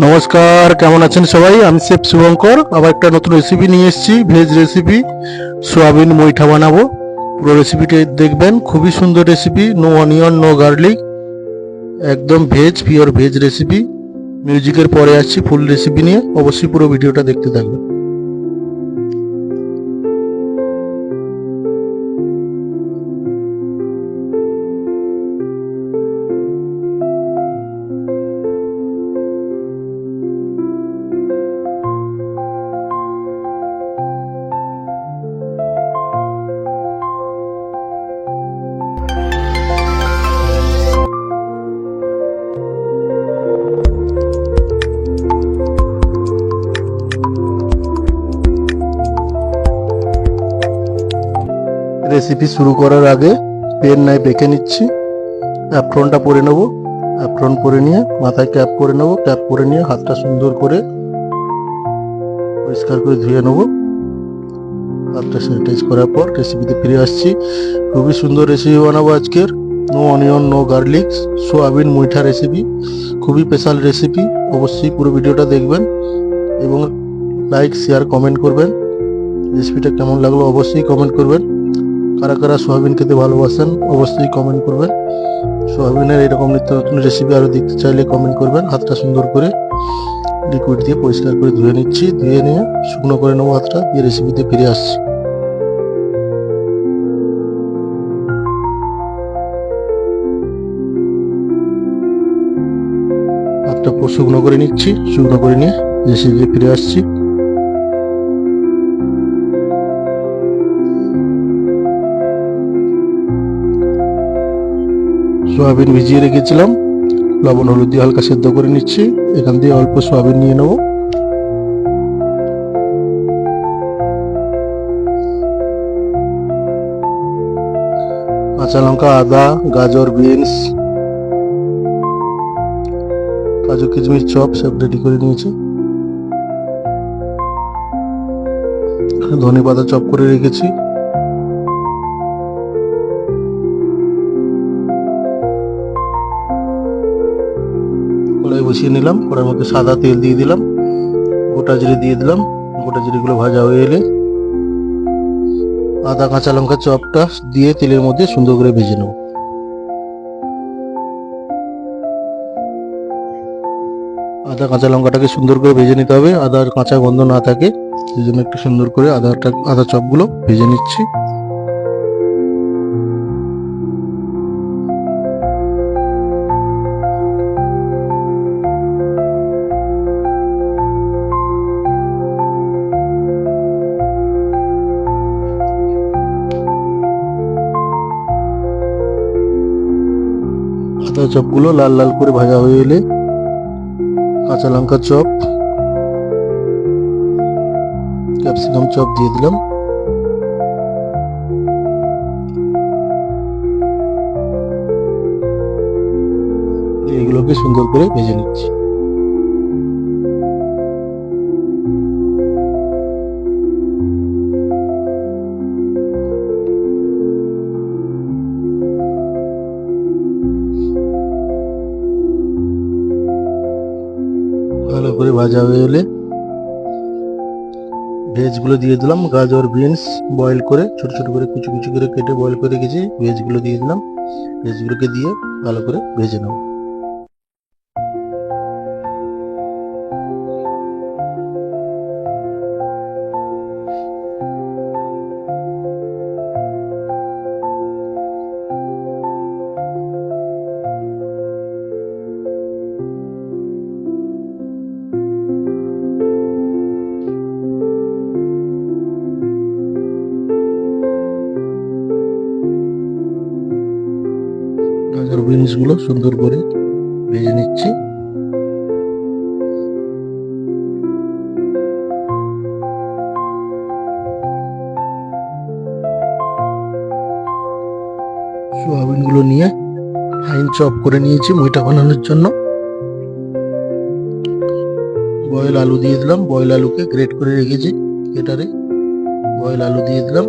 নমস্কার, কেমন আছেন সবাই? আমি শেফ শুভঙ্কর। আবার একটা নতুন রেসিপি নিয়ে এসেছি ভেজ রেসিপি সোয়াবিন মুইঠা বানাবো। পুরো রেসিপিটি দেখবেন। খুবই সুন্দর recipe no onion no garlic একদম ভেজ পিওর ভেজ রেসিপি মিউজিকের পরে আসছি ফুল রেসিপি নিয়ে। অবশ্যই পুরো ভিডিওটা দেখতে থাকবেন। রেসিপি শুরু করার আগে পেন নাই, বেঁকে নিচ্ছি। অ্যাপ্রনটা পরে নেব। অ্যাপ্রন পরে নিয়ে মাথায় ক্যাপ করে নেব। ক্যাপ পরে নিয়ে হাতটা সুন্দর করে পরিষ্কার করে ধুয়ে নেব। হাতটা স্যানিটাইজ করার পর রেসিপিতে ফিরে আসছি। খুবই সুন্দর রেসিপি বানাবো আজকের। No onion no garlic soyabean মুইঠা recipe খুবই স্পেশাল রেসিপি অবশ্যই পুরো ভিডিওটা দেখবেন এবং লাইক শেয়ার কমেন্ট করবেন। রেসিপিটা কেমন লাগল অবশ্যই কমেন্ট করবেন। কারা কারা সোয়াবিন খেতে ভালোবাসেন, অবশ্যই কমেন্ট করবেন। সোয়াবিনের এরকম নিত্য নতুন রেসিপি আরও দেখতে চাইলে কমেন্ট করবেন, হাতটা সুন্দর করে লিকুইড দিয়ে পরিষ্কার করে ধুয়ে নিচ্ছি, ধুয়ে নিয়ে শুকনো করে নেব হাতটা, দিয়ে রেসিপিতে ফিরে আসছি। হাতটা শুকনো করে নিচ্ছি, শুকনো করে নিয়ে রেসিপিতে ফিরে আসছি। সোয়াবিন ভিজিয়ে রেখেছিলাম। লবণ, হলুদ দিয়ে হালকা সেদ্ধ করে নিচ্ছি। এখান দিয়ে অল্প সোয়াবিন নিয়ে নেব। কাঁচা লঙ্কা, আদা, গাজর, বিনস, কাজু, কিশমিশ, চপ সব রেডি করে নিয়েছি। ধনে পাতা চপ করে রেখেছি। বসিয়ে নিলাম। কড়াইয়ের মধ্যে সাদা তেল দিয়ে দিলাম। গোটা জিরে দিয়ে দিলাম। গোটা জিরেগুলো ভাজা হয়ে এলে আদা, কাঁচা লঙ্কা চপটা দিয়ে তেলের মধ্যে সুন্দর করে ভেজে নেব। আদা, কাঁচা লঙ্কাটাকে সুন্দর করে ভেজে নিতে হবে। আদার কাঁচা গন্ধ না থাকে সেই জন্য একটু সুন্দর করে আদাটা, আদা চপগুলো ভেজে নিচ্ছি। আদা চপগুলো লাল লাল করে ভাজা হয়ে এলে কাঁচা লঙ্কা চপ, ক্যাপসিকাম চপ দিয়ে দিলাম। এগুলোকে সুন্দর করে ভেজে নিচ্ছি। করে ভাজা হয়ে এলে ভেজগুলো দিয়ে দিলাম, গাজর, বিনস বয়েল করে ছোট ছোট করে কুচি কুচি করে কেটে বয়েল করে রেখেছি, ভেজগুলো দিয়ে দিলাম। ভেজগুলোকে দিয়ে ভালো করে ভেজে নেব। গাজর বিনসগুলো সুন্দর করে ভেজে নিচ্ছি। সোয়াবিনগুলো নিয়ে ফাইন চপ করে নিয়েছি মুইটা বানানোর জন্য। বয়েল আলু দিয়ে দিলাম। বয়েল আলুকে গ্রেট করে রেখেছি। এটারে বয়েল আলু দিয়ে দিলাম।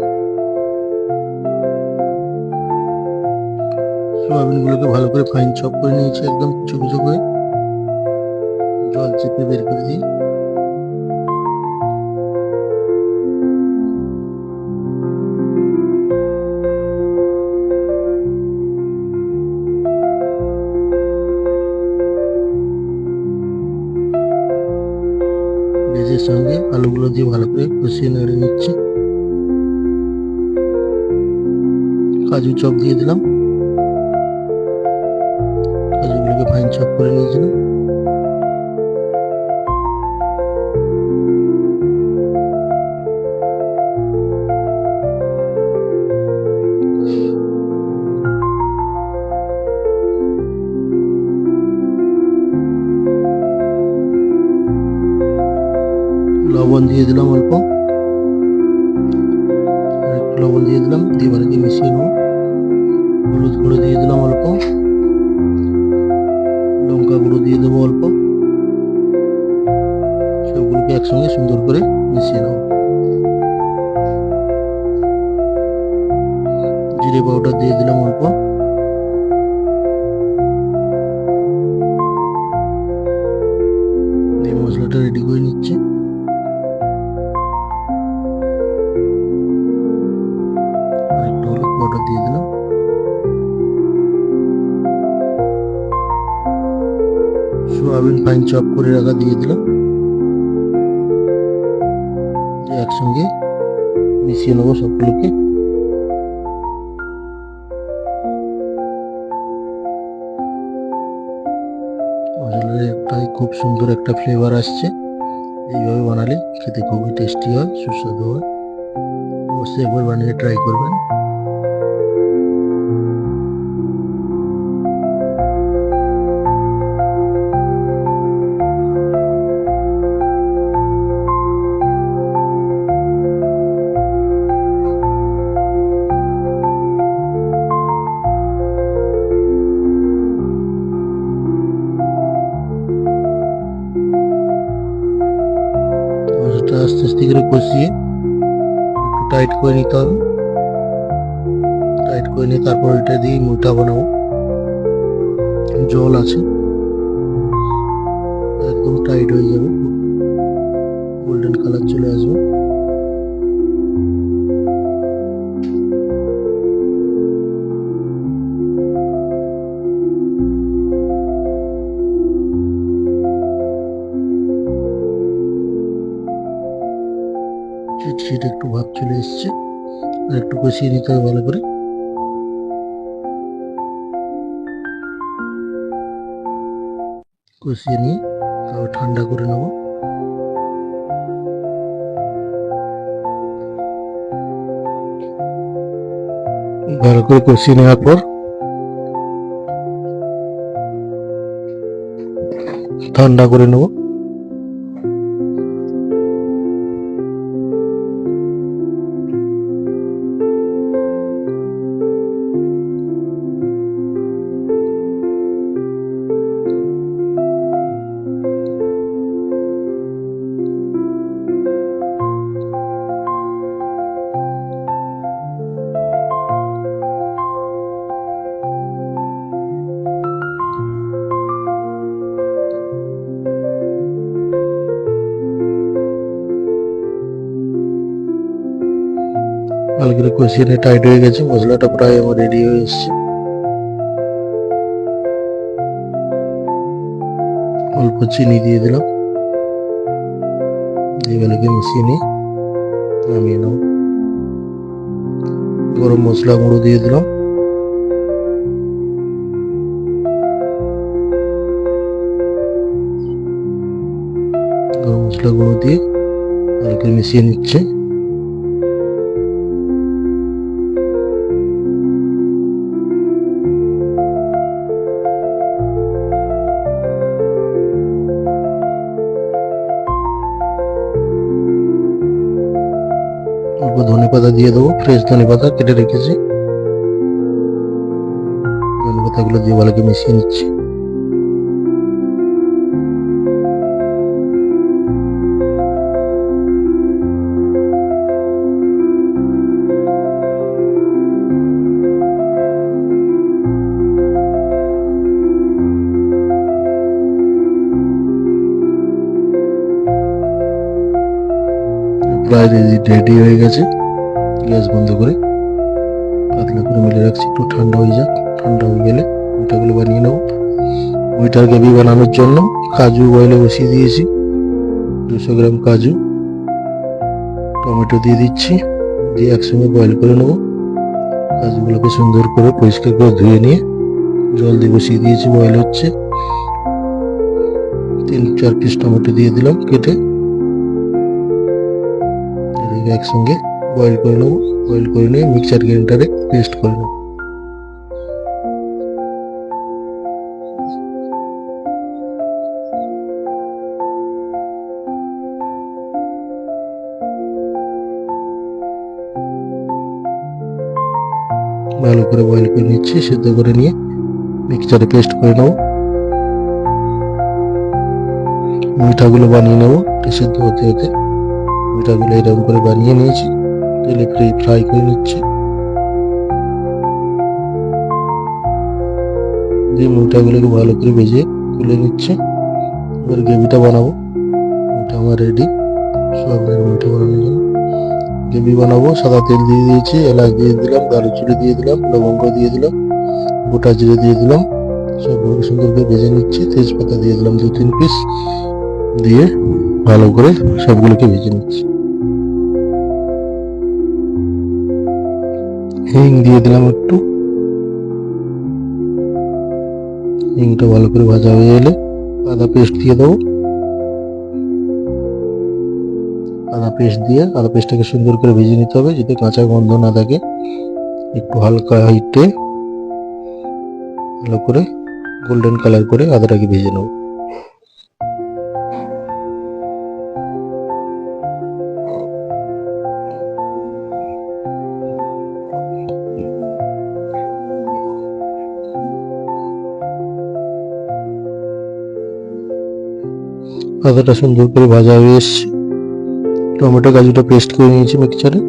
সোয়াবিনগুলোকে ভালো করে ফাইন চপ করে নিয়েছি একদম কুচো করে জল চেপে বের করে দিই। ভেজের সঙ্গে আলুগুলো দিয়ে ভালো করে কষিয়ে নেড়ে নিচ্ছে। কাজু চপ দিয়ে দিলাম। কাজুগুলোকে ফাইন চপ করে নিয়েছিলাম লবণ দিয়ে দিলাম অল্প সোয়াবিন ফাইন চপ করে রাখা দিয়ে দিলাম। একসঙ্গে মিশিয়ে নেব সবগুলোকে। খুব সুন্দর একটা ফ্লেভার আসছে। এইভাবে বানালে খেতে খুবই টেস্টি হয়, সুস্বাদু হয়। অবশ্যই একবার বানিয়ে ট্রাই করবেন। করে নিতে হবে টাইট করে নিয়ে তারপর এটা দিয়ে মুটা বানাবো। জল আছে। একদম টাইট হয়ে যাবে। গোল্ডেন কালার চলে আসবে। চিট চিট একটু ভাব চলে এসছে। একটু কষিয়ে নিতে হবে ভালো করে। কষিয়ে নিয়ে তারপর ঠান্ডা করে নেব। ভালো করে কষিয়ে নেওয়ার পর ঠান্ডা করে নেব। ভালো করে টাইট হয়ে গেছে, মশলাটা প্রায় আমার রেডি হয়ে এসছে। অল্প চিনি দিয়ে দিলাম। দিয়ে ভালো মিশিয়ে নিয়ে নামিয়ে নেব। গরম মশলা গুঁড়ো দিয়ে দিলাম। গরম মশলা গুঁড়ো দিয়ে ভালো মিশিয়ে নিচ্ছে। পাতা দিয়ে দেবো ফ্রেশ ধনে পাতা কেটে রেখেছি। ধনে পাতাগুলো দিয়ে ভালো মিশিয়ে নিচ্ছি। প্রায় রেডি হয়ে গেছে। গ্যাস বন্ধ করে পাতলা করে মিলে রাখছি, একটু ঠান্ডা হয়ে যাক, ঠান্ডা হয়ে গেলে মুইটাগুলো বানিয়ে নেব। মুইটার গ্রেভি বানানোর জন্য কাজু বয়েলে বসিয়ে দিয়েছি, দুশো গ্রাম কাজু, টমেটো দিয়ে দিচ্ছি, দিয়ে একসঙ্গে বয়েল করে নেব। কাজুগুলোকে সুন্দর করে পরিষ্কার করে ধুয়ে নিয়ে জল দিয়ে বসিয়ে দিয়েছি, বয়েল হচ্ছে। তিন, চার পিস টমেটো দিয়ে দিলাম কেটে। একসঙ্গে বয়েল করে নেব। বয়েল করে নিয়ে মিক্সার গ্রাইন্ডারে পেস্ট করে নেব। ভালো করে বয়েল করে নিচ্ছি, সেদ্ধ করে নিয়ে মিক্সচারে পেস্ট করে নেব। মিঠাগুলো বানিয়ে নেব, সেদ্ধ হতে হতে। মিঠাগুলো এরকম করে বানিয়ে নিয়েছি। তেলে ফ্রাই ফ্রাই করে নিচ্ছি। দিয়ে মিঠাগুলোকে ভালো করে ভেজে তুলে নিচ্ছে। এবার গ্রেভিটা বানাবো। এটা আমার রেডি সয়াবিনের মিঠা বানানোর জন্য গ্রেভি বানাবো। সাদা তেল দিয়ে দিয়েছি। এলাচ দিয়ে দিলাম, দারুচিনি দিয়ে দিলাম, লবঙ্গ দিয়ে দিলাম, গোটা জিরে দিয়ে দিলাম। সবগুলোকে সুন্দর করে ভেজে নিচ্ছি। তেজপাতা দিয়ে দিলাম দু তিন পিস দিয়ে ভালো করে সবগুলোকে ভেজে নিচ্ছি। হিং দিয়ে দিলাম একটু। হিংটা ভালো করে ভাজা হয়ে এলে আদা পেস্ট দিয়ে দেবো। আদা পেস্ট দিয়ে আদা পেস্টটাকে সুন্দর করে ভেজে নিতে হবে যাতে কাঁচা গন্ধ না থাকে। একটু হালকা হাইটে ভালো করে গোল্ডেন কালার করে আদাটাকে ভেজে নেব। আদাটা সুন্দর করে ভাজা হয়ে এসছে। টমেটো কাজুটা পেস্ট করে নিয়েছি মিক্সচারে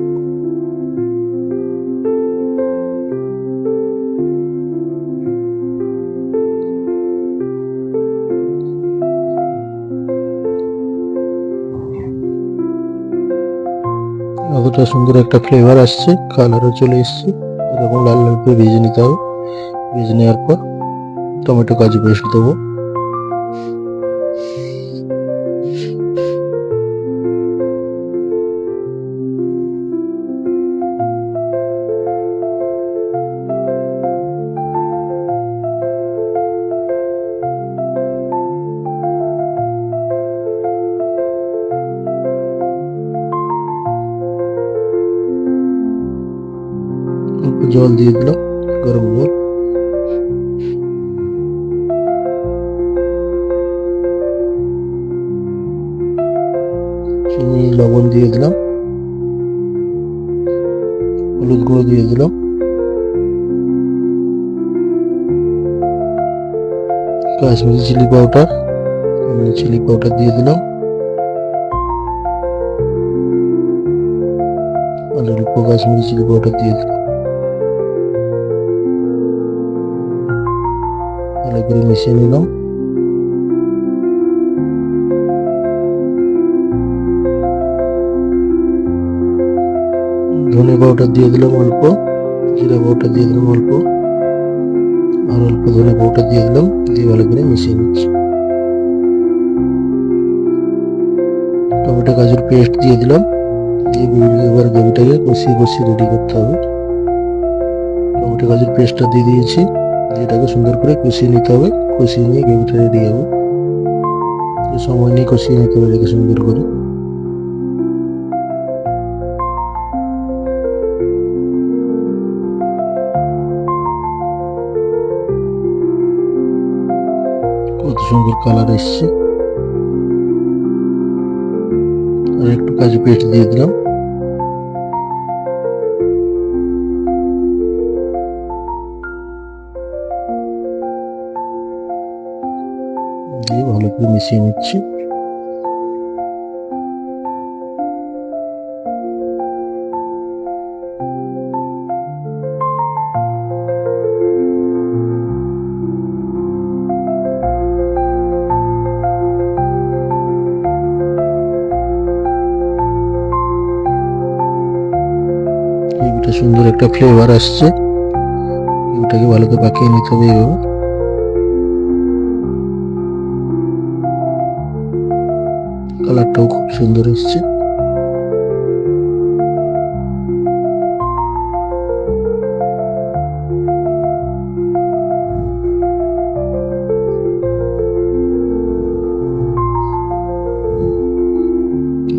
অতটা সুন্দর একটা ফ্লেভার আসছে কালারও চলে এসছে। এরকম লাল লাল করে ভেজে নিতে হবে। ভেজে নেওয়ার পর টমেটো কাজু পেস্ট দেবো। চিনি লবণ দিয়ে দিলাম। হলুদ গুঁড়ো দিয়ে দিলাম। Kashmiri chilli powder chilli powder দিয়ে দিলাম। আর অল্প কাশ্মীরি চিলি পাউডার দিয়ে দিলাম। ভালো করে মিশিয়ে নিলাম। ধনে পাউডার দিয়ে দিলাম অল্প, জিরা পাউডার দিয়ে দিলাম অল্প, আর অল্প ধনে পাউডার দিয়ে দিলাম, দিয়ে ভালো করে মিশিয়ে নিচ্ছি। টমেটো, গাজর পেস্ট দিয়ে দিলাম, দিয়ে এবার গ্রেভিটাকে কষিয়ে কষিয়ে রেডি করতে হবে। টমেটো, গাজর পেস্টটা দিয়ে দিয়েছি, দিয়ে এটাকে সুন্দর করে কষিয়ে নিতে হবে, কষিয়ে নিয়ে গ্রেভিটা রেডি হবে সময় নিয়ে কষিয়ে নিতে হবে এটাকে সুন্দর করে। সুন্দর কালার এসছে। আর একটু কাজু পেস্ট দিয়ে দিলাম। দিয়ে ভালো করে মিশিয়ে নিচ্ছি। সুন্দর একটা ফ্লেভার আসছে। ওটাকে ভালো করে পাকিয়ে নিতে হবে এইভাবে কালারটাও খুব সুন্দর এসছে।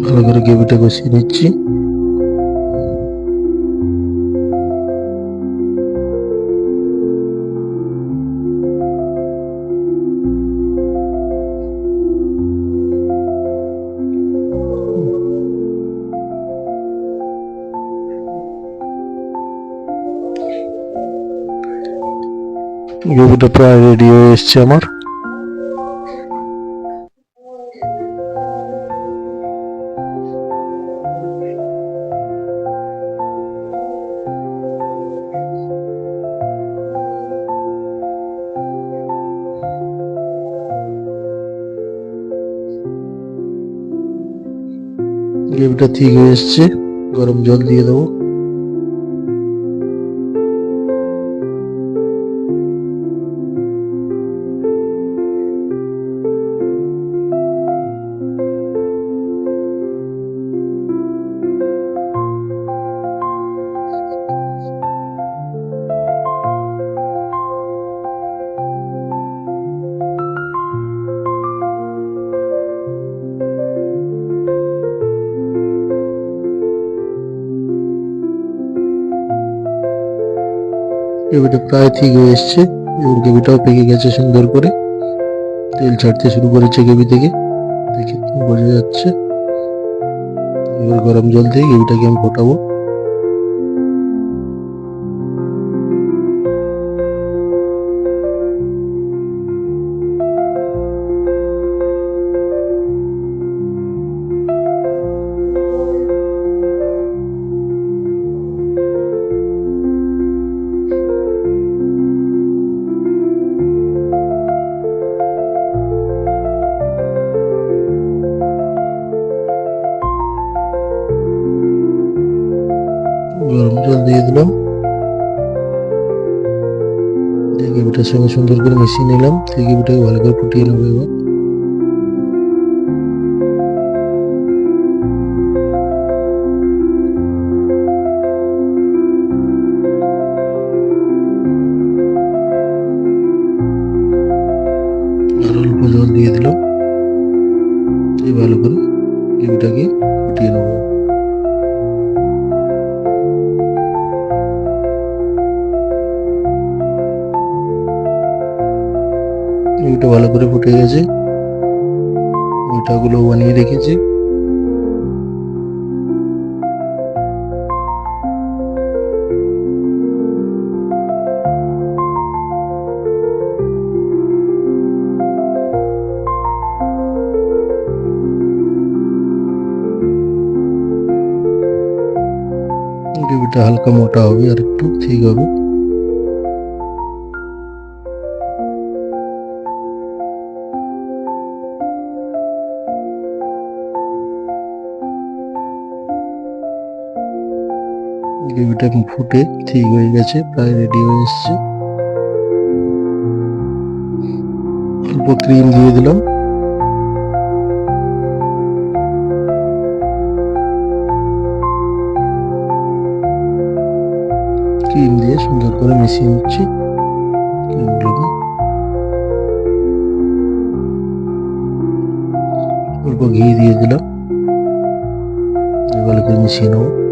ভালো করে গ্রেভিটা কষিয়ে নিচ্ছি। গ্রেভিটা প্রায় রেডি হয়ে এসছে আমার। গ্রেভিটা ঠিক হয়ে এসছে। গরম জল দিয়ে দেবো। গ্রেভিটা প্রায় ঠিক হয়ে এসছে এবং গ্রেভিটাও পেকে গেছে সুন্দর করে। তেল ছাড়তে শুরু করেছে গ্রেভি থেকে। দেখে বোঝা যাচ্ছে। এবার গরম জল দিয়ে গ্রেভিটাকে আমি ফোটাবো। সঙ্গে সুন্দর করে মিশিয়ে নিলাম। গ্রেভিটাকে ভালো করে ফুটিয়ে নেব এবার। ওইটাগুলো বানিয়ে রেখেছি। গ্রেভিটা হালকা মোটা হবে আর একটু ঠিক হবে। গ্রেভিটা ফুটে ঠিক হয়ে গেছে, প্রায় রেডি হয়ে এসছে। অল্প ক্রিম দিয়ে দিলাম। ক্রিম দিয়ে সুন্দর করে মিশিয়ে নিচ্ছি। অল্প ঘি দিয়ে দিলাম। ভালো করে মিশিয়ে নেব।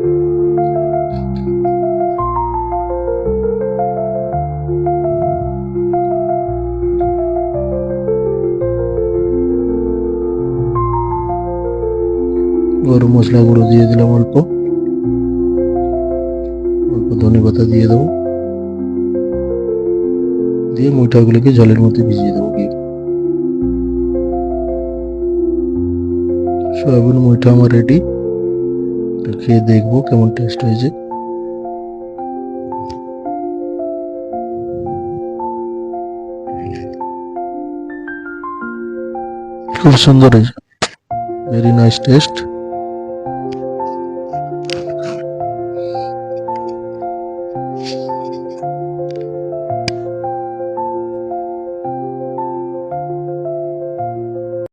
গরম মশলা গুঁড়ো দিয়ে দিলাম অল্প। অল্প ধনে পাতা দিয়ে দেবো। দিয়ে মুইঠাগুলোকে জলের মধ্যে ভিজিয়ে দেবো গিয়ে। সয়াবিন মুইঠা আমার রেডি খেয়ে দেখব কেমন টেস্ট হয়েছে। খুব সুন্দর হয়েছে। Very nice test